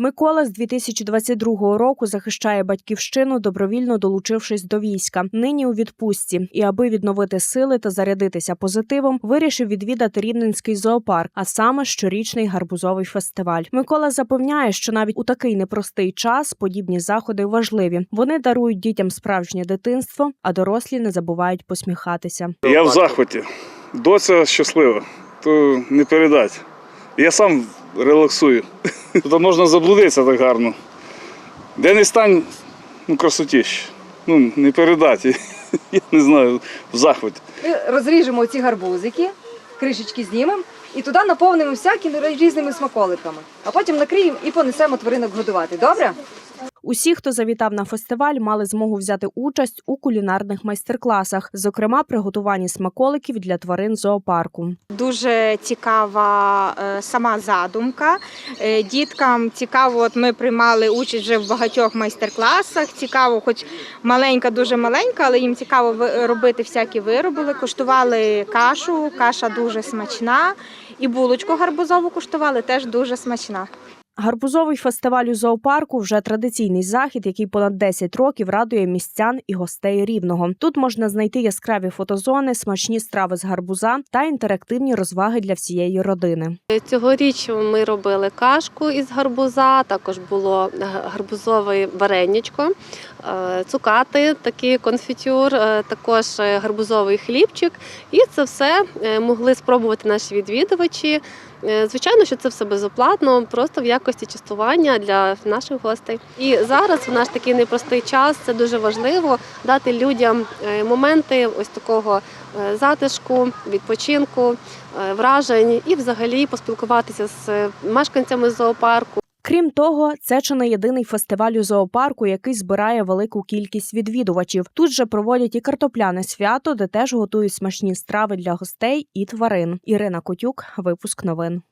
Микола з 2022 року захищає батьківщину, добровільно долучившись до війська. Нині у відпустці. І аби відновити сили та зарядитися позитивом, вирішив відвідати Рівненський зоопарк, а саме щорічний гарбузовий фестиваль. Микола запевняє, що навіть у такий непростий час подібні заходи важливі. Вони дарують дітям справжнє дитинство, а дорослі не забувають посміхатися. Я в захваті. Доця щаслива, то не передать. Я сам релаксую. Тут можна заблудитися так гарно. Де не стань, ну красотіще. Ну, не передати. Я не знаю, в захваті. Ми розріжемо ці гарбузики, кришечки знімемо і туди наповнимо всякими різними смаколиками. А потім накриємо і понесемо тваринок годувати. Добре? Усі, хто завітав на фестиваль, мали змогу взяти участь у кулінарних майстер-класах, зокрема приготуванні смаколиків для тварин зоопарку. Дуже цікава е, сама задумка. Е, Діткам цікаво, от ми приймали участь вже в багатьох майстер-класах. Цікаво, хоч маленька, дуже маленька, але їм цікаво робити всякі вироби. Куштували кашу, каша дуже смачна. І булочку гарбузову куштували, теж дуже смачна. Гарбузовий фестиваль у зоопарку вже традиційний захід, який понад 10 років радує містян і гостей рівного. Тут можна знайти яскраві фотозони, смачні страви з гарбуза та інтерактивні розваги для всієї родини. Цьогоріч ми робили кашку із гарбуза, також було гарбузове вареничко, е, цукати, такий конфітюр, е, також е, гарбузовий хлібчик. І це все могли спробувати наші відвідувачі. Звичайно, що це все безоплатно, просто в якості частування для наших гостей. І зараз в наш такий непростий час це дуже важливо дати людям е, моменти ось такого е, затишку, відпочинку, е, вражень і взагалі поспілкуватися з мешканцями зоопарку. Крім того, це чи не єдиний фестиваль у зоопарку, який збирає велику кількість відвідувачів. Тут же проводять і картопляне свято, де теж готують смачні страви для гостей і тварин. Ірина Котюк, випуск новин.